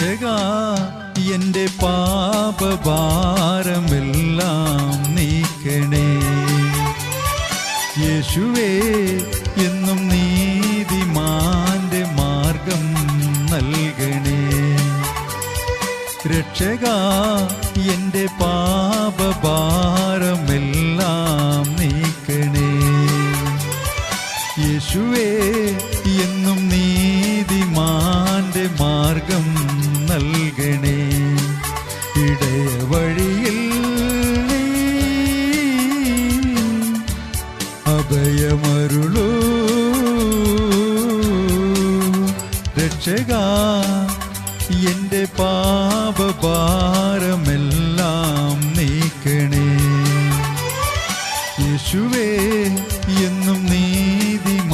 രക്ഷക എന്റെ പാപഭാരമെല്ലാം നീക്കണേ. യേശുവേ എന്നും നീതിമാന്റെ മാർഗം നൽകണേ. രക്ഷക എന്റെ പാപഭാരമെല്ലാം നീക്കണേ. യേശുവേ എന്നും നീതിമാന്റെ മാർഗം രക്ഷക എന്റെ പാപഭാരമെല്ലാം നീക്കണേ. യേശുവേ എന്നും നീതിമാന്റെ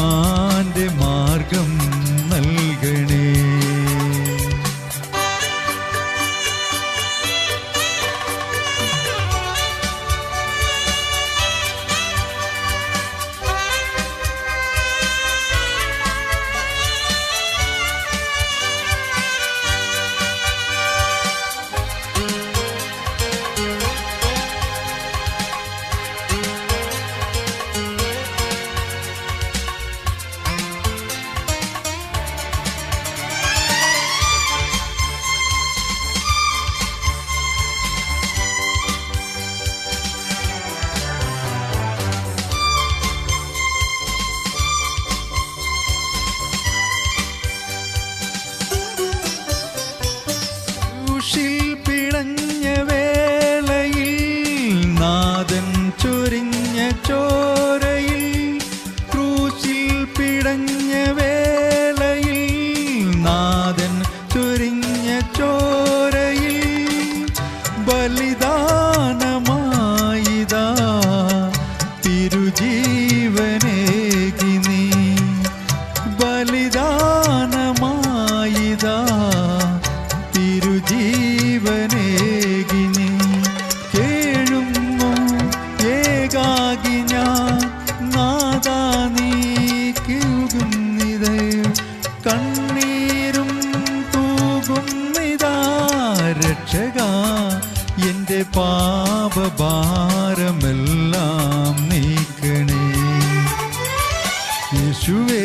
ചൊരിഞ്ഞ ചോരയിൽ ബലിദാനമായിതാ തിരുജീവനേകി നീ പാപഭാരമെല്ലാം നീക്കണേ. യേശുവേ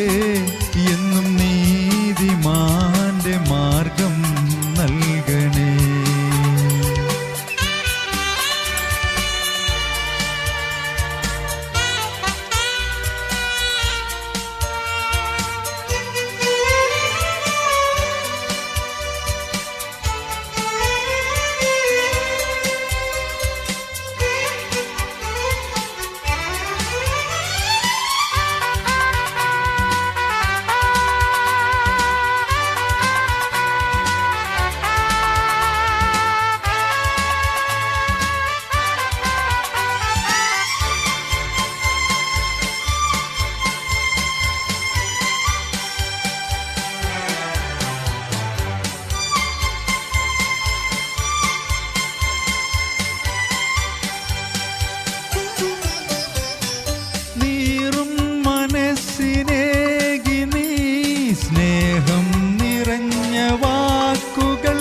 സ്നേഹം നിറഞ്ഞ വാക്കുകൾ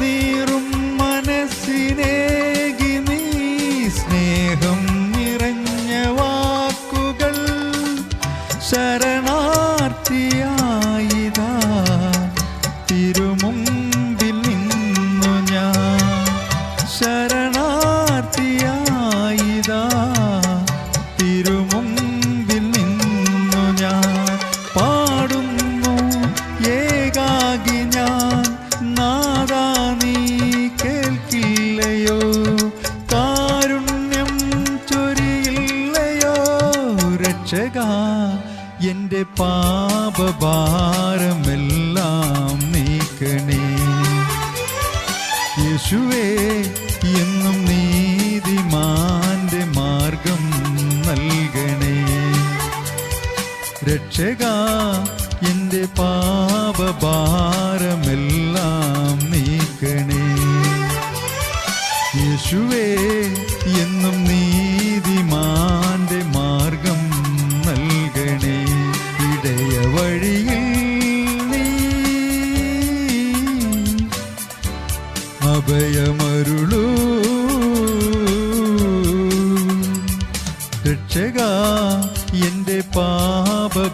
നീറും മനസ്സിനേകി നീ സ്നേഹം നിറഞ്ഞ വാക്കുകൾ ശരണാർത്ഥിയായിതാ നാദാ നീ കേൾക്കില്ലയോ? ചൊരിയില്ലയോ? രക്ഷക എന്റെ പാപഭാരമെല്ലാം നീക്കണേ. യേശുവേ എന്നും നീതിമാന്റെ മാർഗം നൽകണേ. രക്ഷക എന്റെ പാപഭാരമെല്ലാം നീക്കണേ. യേശുവേ എന്നും നീതിമാന്റെ മാർഗം നൽകണേ. ഇടയ വഴിയിൽ നീ അഭയമരുളൂ. രക്ഷകാ എന്റെ പാപഭാരമെല്ലാം